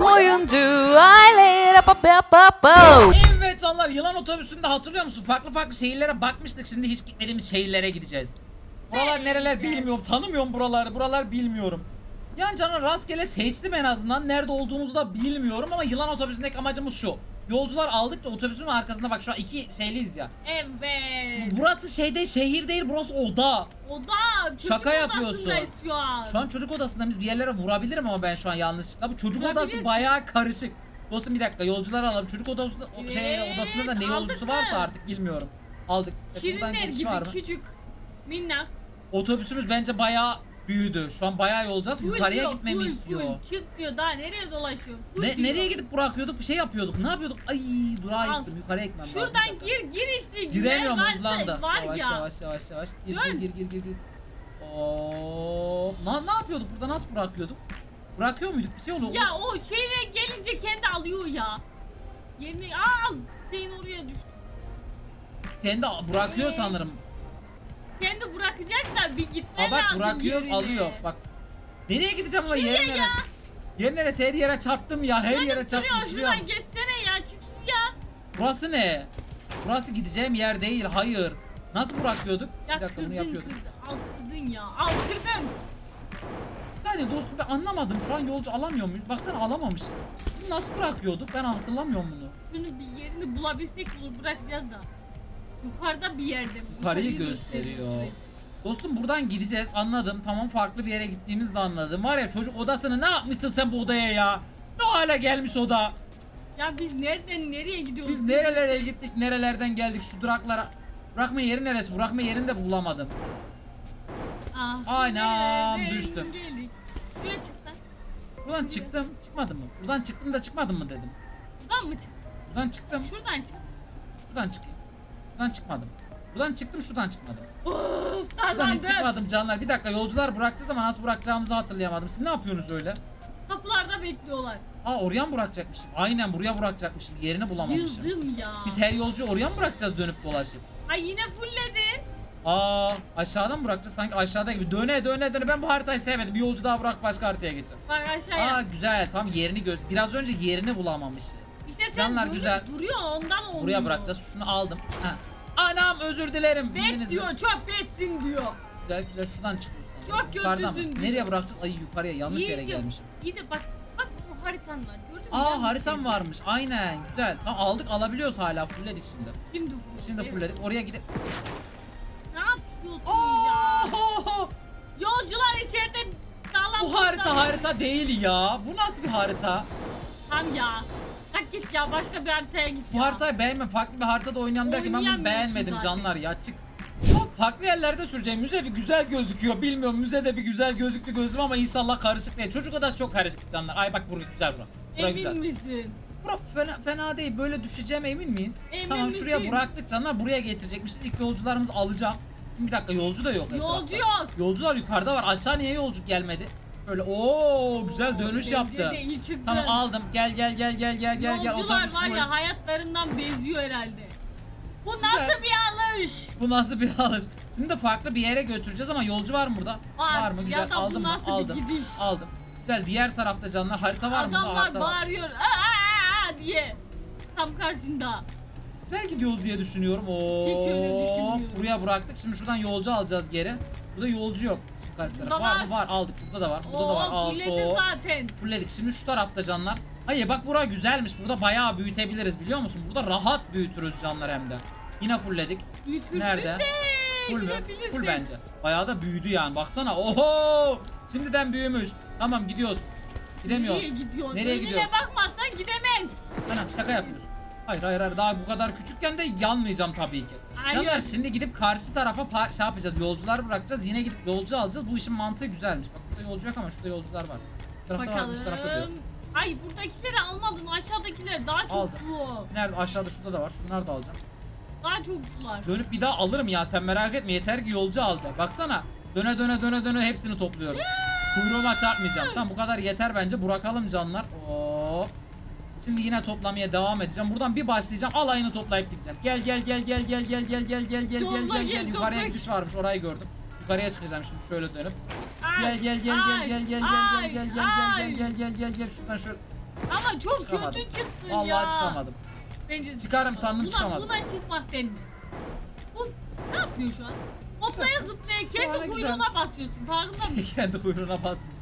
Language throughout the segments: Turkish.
oyuncu aile pa pa pa pa. Evet canlar yılan otobüsünde hatırlıyor musun? Farklı farklı şehirlere bakmıştık. Şimdi hiç gitmediğimiz şehirlere gideceğiz. Buralar nereler bilmiyorum. Tanımıyorum buraları. Buralar bilmiyorum. Yani canım rastgele seçtim en azından. Nerede olduğumuzu da bilmiyorum ama yılan otobüsündeki amacımız şu. Yolcular aldık da otobüsün arkasında bak şu an iki şeyliyiz ya. Evet. Burası şeyde şehir değil burası oda. O da çocuk Şaka yapıyorsun. şu an. Şu an çocuk odasında biz bir yerlere vurabilirim ama ben şu an yanlışlıkla. Bu çocuk odası bayağı karışık. Dostum bir dakika yolcular alalım. Çocuk odasında şey Evet, odasında da ne yolcusu mı? varsa artık bilmiyorum. Aldık. Buradan Şirinler gibi var mı? küçük. Minnak. Otobüsümüz bence bayağı büyüdü. Şu an bayağı yolacağız. Full Yukarıya diyor, gitmemi full, istiyor. Full. Çıkmıyor daha nereye dolaşıyor? Full Ne, diyor. nereye gidip bırakıyorduk? Bir şey yapıyorduk. Ne yapıyorduk? Ay durağa Al. gittim. Yukarıya gitmem lazım. Şuradan gir gir işte. güven Giremiyorum varsa hızlandı. Var yavaş, ya. yavaş yavaş yavaş. Gir Dön. gir gir gir gir. Oo, ne, ne yapıyorduk? Burada nasıl bırakıyorduk? Bırakıyor muyduk? Bir şey oluyor. Ya o şehre gelince kendi alıyor ya. Yerini al. Şeyin oraya düştü. Kendi bırakıyor Ee, sanırım. Kendi bırakacak da bir gitmen Aa bak lazım bırakıyor yerine. alıyor. Bak. Nereye gideceğim ama Şuraya ya. neresi? Yer neresi? Her yere çarptım ya. Her yere Yanıp duruyor çarptım. Şuraya şuradan geçsene ya çık ya. Burası ne? Burası gideceğim yer değil. Hayır. Nasıl bırakıyorduk? Ya bir dakika bunu kırdın yapıyorduk. kırdın. Al kırdın ya. Al kırdın. Saniye dostum ben anlamadım. Şu an yolcu alamıyor muyuz? Baksana alamamışız. Bunu nasıl bırakıyorduk? Ben hatırlamıyorum bunu. Şunu bir yerini bulabilsek bulur bırakacağız da. Yukarıda bir yerde mi? Yukarıyı gösteriyor. Dostum buradan gideceğiz anladım. Tamam farklı bir yere gittiğimizi de anladım. Var ya çocuk odasını ne yapmışsın sen bu odaya ya? Ne hale gelmiş oda? Ya biz nereden nereye gidiyoruz? Biz nerelere gittik, nerelerden geldik şu duraklara. Bırakma yeri neresi? Bırakma yerini de bulamadım. Ah, Anam, nereden düştüm. Geldik. Şuraya çıksan. Buradan çıktım, çıkmadım mı? Buradan çıktım da çıkmadım mı dedim. Buradan mı çık? Buradan çıktım, Şuradan çık. buradan çıkayım. Buradan çıkmadım. Buradan çıktım, şuradan çıkmadım. Of Buradan hiç çıkmadım canlar. Bir dakika yolcular bırakacağız ama nasıl bırakacağımızı hatırlayamadım. Siz ne yapıyorsunuz öyle? Kapılarda bekliyorlar. Aa oraya mı bırakacakmışım? Aynen buraya bırakacakmışım. Yerini bulamamışım. Yıldım ya. Biz her yolcuyu oraya mı bırakacağız dönüp dolaşıp? Ay yine fullledin. Aa aşağıdan mı bırakacağız? Sanki aşağıda gibi. Döne döne döne. Ben bu haritayı sevmedim. Bir yolcu daha bırak başka haritaya geçeceğim. Bak aşağıya. Aa güzel. Tam yerini göz. Biraz önce yerini bulamamışız. Canlar dönüp güzel. duruyor ondan olmuyor. Buraya bırakacağız. Şunu aldım. Ha. Anam özür dilerim. Bet Bildiniz mi? diyor çöp betsin diyor. Güzel güzel şuradan çıkıyoruz. Çok Yukarıdan mı? kötüsün diyor. Nereye bırakacağız? Ay yukarıya yanlış yere İyice- gelmişim. İyi de bak bak o haritan var gördün mü? Aa Yanlış haritam yerde. varmış. Aynen güzel. Tamam aldık alabiliyoruz hala. Fullledik şimdi. Şimdi full. Şimdi Evet. fullledik. Oraya gidip. Ne yapıyorsun ya? Yolcular içeride sağlam Bu harita harita değil ya. Bu nasıl bir harita? Tam ya. Kalk git ya başka bir haritaya git Bu ya. haritayı beğenmem. Farklı bir haritada oynayalım derken ben bunu Oynayamıyorsun beğenmedim zaten. canlar ya. Çık. Ama farklı yerlerde süreceğim. Müze bir güzel gözüküyor. Bilmiyorum müzede bir güzel gözüktü gözüm ama inşallah karışık değil. Çocuk odası çok karışık canlar. Ay bak bura güzel bura. Bura Emin güzel. misin? Bura fena, fena değil. Böyle düşeceğim emin miyiz? Emin tamam şuraya misin? bıraktık canlar. Buraya getirecekmişiz. İlk yolcularımızı alacağım. Şimdi bir dakika yolcu da yok. Yolcu etrafta. yok. Yolcular yukarıda var. Aşağı niye yolcu gelmedi? Böyle ooo güzel dönüş Bence yaptı. de iyi çıktı. Tamam aldım. Gel gel gel gel gel gel gel. Yolcular Otobüs var ya hayatlarından beziyor herhalde. Bu nasıl bir alış? Bu nasıl bir alış? Şimdi de farklı bir yere götüreceğiz ama yolcu var mı burada? Var. mı? Ya Güzel. da bu aldım mı? nasıl bir aldım. gidiş? Aldım. Güzel. Diğer tarafta canlar harita var mı? Burada Adamlar harita var. bağırıyor. Aa, aa, aa diye. Tam karşında. Güzel gidiyoruz diye düşünüyorum. Oo. Hiç öyle düşünmüyorum. Buraya bıraktık. Şimdi şuradan yolcu alacağız geri. Burada yolcu yok. Garip Burada var. var. Var. Aldık. Burada da var. Burada da var. Oo Aldık. fulledin Oo. zaten. Fulledik. Şimdi şu tarafta canlar. Hayır bak bura güzelmiş. Burada bayağı büyütebiliriz biliyor musun? Burada rahat büyütürüz canlar hem de. Yine fullledik. Büyütürsün Nerede? de. Full mü? Full bence. Bayağı da büyüdü yani. Baksana. Oho! Şimdiden büyümüş. Tamam gidiyoruz. Gidemiyoruz. Nereye gidiyorsun? Nereye Önüne gidiyoruz? bakmazsan gidemem. Anam şaka yapıyoruz. Hayır hayır hayır daha bu kadar küçükken de yanmayacağım tabii ki. Hayır. Canlar şimdi gidip karşı tarafa par- şey yapacağız. Yolcular bırakacağız. Yine gidip yolcu alacağız. Bu işin mantığı güzelmiş. Bak burada yolcu yok ama şurada yolcular var. Bu tarafta var, bu tarafta da yok. Bakalım. Ay buradakileri almadın aşağıdakiler daha çok Aldım. bu. Nerede? Aşağıda şurada da var. Şunları da alacağım. Daha çoktular. Dönüp bir daha alırım ya sen merak etme. Yeter ki yolcu al de. Baksana. Döne döne döne döne hepsini topluyorum. Kuyruğuma çarpmayacağım. Tamam bu kadar yeter bence. Bırakalım canlar. Oo. Şimdi yine toplamaya devam edeceğim. Buradan bir başlayacağım. Alayını toplayıp gideceğim. Gel gel gel gel gel gel gel gel gel gel gel gel gel. Yukarıya gidiş varmış. Orayı gördüm. Yukarıya çıkacağım şimdi şöyle dönüp. Gel gel gel gel gel gel gel gel gel gel gel gel gel gel şuradan şöyle. Ama çok kötü çıktın Vallahi ya. çıkamadım. Bence Çıkarım sandım, çıkamadım. Buna çıkmak denmez. Bu ne yapıyor şu an? Hoplaya zıplaya kendi kuyruğuna basıyorsun. Farkında mısın? Kendi kuyruğuna basmış.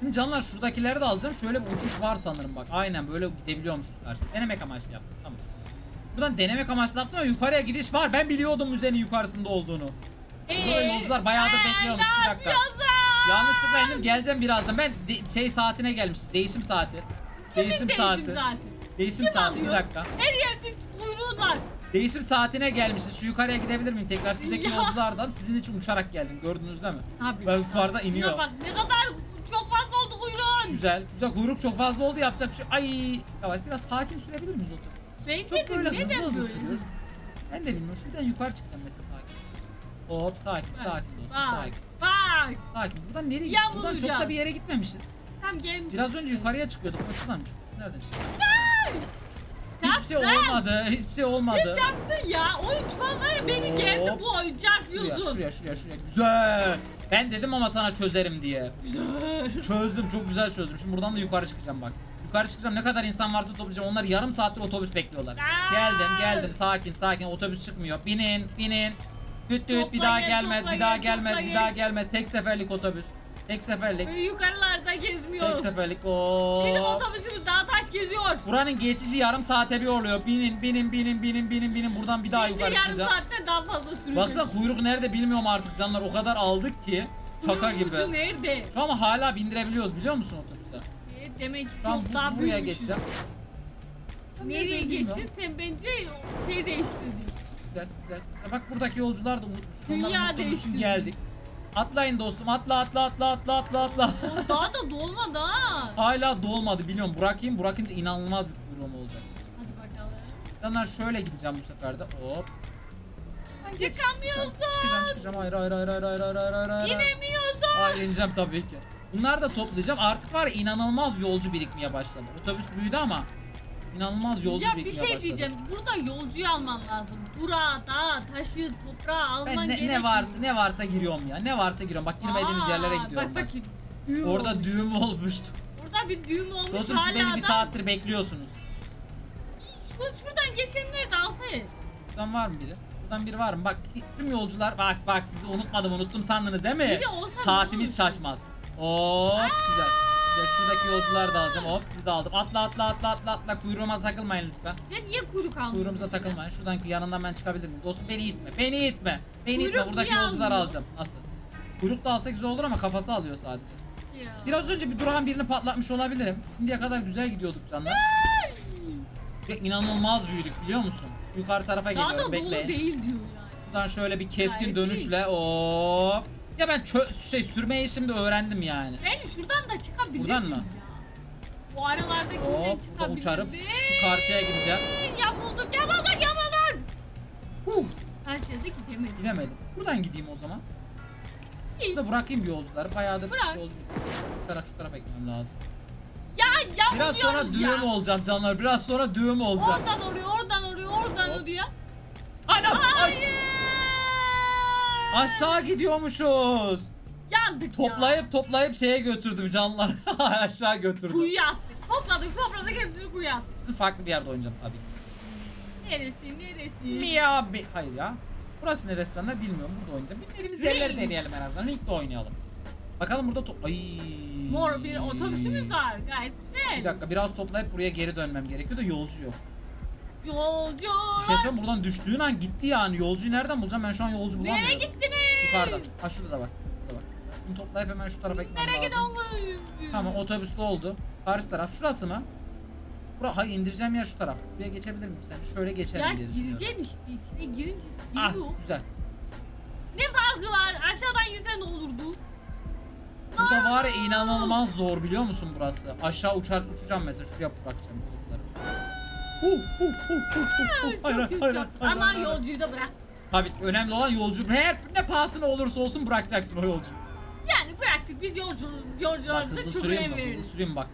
Şimdi canlar şuradakileri de alacağım. Şöyle bir uçuş var sanırım bak. Aynen böyle gidebiliyormuşuz karşı. Denemek amaçlı yaptım. Tamam. Buradan denemek amaçlı yaptım ama yukarıya gidiş var. Ben biliyordum müzenin yukarısında olduğunu. Burada da yolcular bayağıdır ee, bekliyormuş. Bir dakika. Yanlışlıkla indim geleceğim birazdan. Ben de- şey saatine gelmiş. Değişim saati. değişim saati. değişim saati? Değişim Kim saati. alıyor? Bir dakika. Her yerde kuyruğun var. Değişim saatine gelmişiz. Şu yukarıya gidebilir miyim tekrar? Sizdeki Ya. yolculardan sizin için uçarak geldim. Gördünüz değil mi? Abi, Ben yukarıda Şuna iniyor. bak ne kadar Güzel. Güzel. Kuyruk çok fazla oldu. Yapacak bir şey. Ay. Yavaş. Biraz sakin sürebilir miyiz otobüs? Bence Çok böyle hızlı hızlı böyle? sürüyoruz. Ben de bilmiyorum. Şuradan yukarı çıkacağım mesela sakin. Hop sakin sakin dostum Bak, sakin. bak. Sakin. Buradan nereye Ya Buradan çok da bir yere gitmemişiz. Tam gelmiş. Biraz önce yukarıya çıkıyorduk. Şuradan mı çıkıyorduk? Nereden çıkıyorduk? Hiçbir şey olmadı. Hiçbir şey olmadı. Hiç yaptın ya. Oyun şu an var ya beni geldi Hop. bu oyuncak Şuraya, yüzün. şuraya, şuraya, şuraya. Güzel. Ben dedim ama sana çözerim diye. Çözdüm, çok güzel çözdüm. Şimdi buradan da yukarı çıkacağım bak. Yukarı çıkacağım. Ne kadar insan varsa toplayacağım. Onlar yarım saattir otobüs bekliyorlar. Aa! Geldim, geldim. Sakin, sakin. Otobüs çıkmıyor. Binin, binin. Düt düt bir Topla daha gel, gelmez, topla bir daha gel, gelmez, topla bir daha gel. gelmez. Tek seferlik otobüs. Tek seferlik. Böyle yukarılarda gezmiyor. Tek seferlik. Oo. Bizim otobüsümüz daha taş geziyor. Buranın geçişi yarım saate bir oluyor. Binin, binin, binin, binin, binin, binin. Buradan bir daha Bence yukarı yarım çıkacağım. saatten daha fazla sürecek. Baksana kuyruk nerede bilmiyorum artık canlar. O kadar aldık ki. Şaka Kuyruğun gibi. ucu nerede? Şu an hala bindirebiliyoruz biliyor musun otobüse? E, demek ki Şu an çok bu- daha buraya büyümüşüz. geçeceğim. Nereye geçtin bilmiyorum. sen bence şey değiştirdin. Güzel, güzel. Ya Bak buradaki yolcular da unutmuş. Dünya Onların unuttuğu için değiştirdi. geldik. Atlayın dostum. Atla atla atla atla atla atla. Daha da dolmadı ha. Hala dolmadı biliyorum. Bırakayım. Bırakınca inanılmaz bir kuyruğum olacak. Hadi bakalım. Canlar şöyle gideceğim bu sefer de. Hop. Çıkamıyorsun. Çıkacağım çıkacağım. Hayır hayır hayır hayır hayır hayır hayır hayır. İnemiyorsun. Hayır ineceğim tabii ki. Bunları da toplayacağım. Artık var ya inanılmaz yolcu birikmeye başladı. Otobüs büyüdü ama inanılmaz yolcu Ya bir şey başladı. diyeceğim. Burada yolcuyu alman lazım. Durağı, dağı, taşı, toprağı alman Ben ne, gerekiyor. ne varsa ne varsa giriyorum ya. Ne varsa giriyorum. Bak girmediğimiz Aa, yerlere gidiyorum Bak bak düğüm Orada olmuş. düğüm olmuştu. Orada bir düğüm olmuş Dostum siz hala beni bir saattir bekliyorsunuz. Şu, şuradan geçenler de alsa ya. Buradan var mı biri? Buradan biri var mı? Bak tüm yolcular bak bak sizi unutmadım unuttum sandınız değil mi? Biri olsa ne Saatimiz olur? şaşmaz. Hop güzel. Güzel şuradaki yolcuları da alacağım. Hop sizi de aldım. Atla atla atla atla atla kuyruğuma takılmayın lütfen. Ya niye kuyruk almıyorsun? Kuyruğumuza takılmayın. Şuradan yanından ben çıkabilir miyim? Dostum beni itme. Beni itme. Beni Kuyruk itme. Buradaki niye yolcuları almıyor? alacağım. Nasıl? Kuyruk da alsa güzel olur ama kafası alıyor sadece. Ya. Biraz önce bir durağın birini patlatmış olabilirim. Şimdiye kadar güzel gidiyorduk canlar. Ya inanılmaz büyüdük biliyor musun? Şu yukarı tarafa Daha geliyorum da dolu değil diyor yani. Şuradan şöyle bir keskin Gayet dönüşle hop. Ya ben çö- şey sürmeyi şimdi öğrendim yani. Bence şuradan da çıkabilirdin Buradan mı? ya. Bu aralardaki Hop burada çıkabilirdin. uçarım. Şu karşıya gideceğim. Yamulduk yamulduk yamulduk. Huh, Her şeyde gidemedim. gidemedim. Buradan gideyim o zaman. Şurada bırakayım bir yolcuları. Bayağıdır Bırak. yolcu Uçarak şu tarafa gitmem lazım. Ya yamuluyoruz Biraz sonra ya. düğüm olacağım canlar. Biraz sonra düğüm olacağım. Oradan oraya oradan oraya oradan oraya. Anam aş- Hayır. Aşağı gidiyormuşuz. Yandık ya. Toplayıp toplayıp şeye götürdüm canlar. aşağı götürdüm. Kuyuya attık. Topladık topladık hepsini kuyuya attık. Şimdi farklı bir yerde oynayacağım tabii. Neresi neresi? Mia be... Hayır ya. Burası neresi canlar bilmiyorum. Burada oynayacağım. Bilmediğimiz yerleri Ring. deneyelim en azından. Ringde oynayalım. Bakalım burada top... Ay. Mor bir otobüsümüz var. Gayet güzel. Bir dakika biraz toplayıp buraya geri dönmem gerekiyor da yolcu yok. Yolcu. Bir şey söyleyeyim buradan düştüğün an gitti yani. Yolcuyu nereden bulacağım? Ben şu an yolcu bulamıyorum. Nereye gittiniz? Yukarıda. Ha şurada da var. Burada var. Bunu toplayıp hemen şu tarafa gitmem Nereye lazım. gidiyoruz? Tamam otobüste oldu. Karşı taraf şurası mı? Bura, hayır indireceğim yer şu taraf. Buraya geçebilir miyim sen? Şöyle geçerim Ya diye düşünüyorum. gireceksin işte içine girince Ah giriyor. güzel. Ne farkı var? Aşağıdan girse ne olurdu? Burada var ya inanılmaz zor biliyor musun burası? Aşağı uçar uçacağım mesela şuraya bırakacağım. Hu, hu, hu, hu, hu, hu. Çok Hayır, kötü hayır, yaptın. hayır, Ama hayır. yolcuyu da bırak. Tabii önemli olan yolcu. Her ne pahasına olursa olsun bırakacaksın o yolcuyu. Yani bıraktık biz yolcu, Bak yolcularımıza hızlı çok süreyim önem bak hızlı veririz. süreyim bak.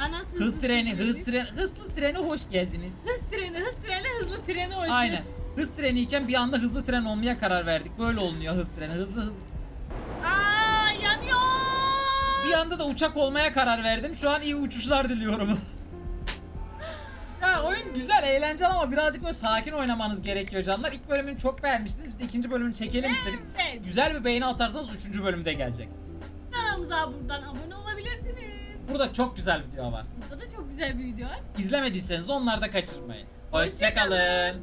Anası Hız treni hız treni. tren hızlı treni hoş geldiniz. Hız treni, hız treni, hızlı treni hoş Aynen. geldiniz. Hız treniyken bir anda hızlı tren olmaya karar verdik. Böyle olunuyor hız treni. Hızlı hızlı. Aa yanıyor. bir anda da uçak olmaya karar verdim. Şu an iyi uçuşlar diliyorum. ya oyun güzel, eğlenceli ama birazcık böyle sakin oynamanız gerekiyor canlar. İlk bölümünü çok beğenmiştiniz. Biz de ikinci bölümünü çekelim istedik. Evet. Güzel bir beğeni atarsanız üçüncü bölümde gelecek. Kanalımıza buradan abone olabilirsiniz. Burada çok güzel video var. Burada da çok güzel bir video var. İzlemediyseniz onları da kaçırmayın. Hoşçakalın. Hoşçakalın.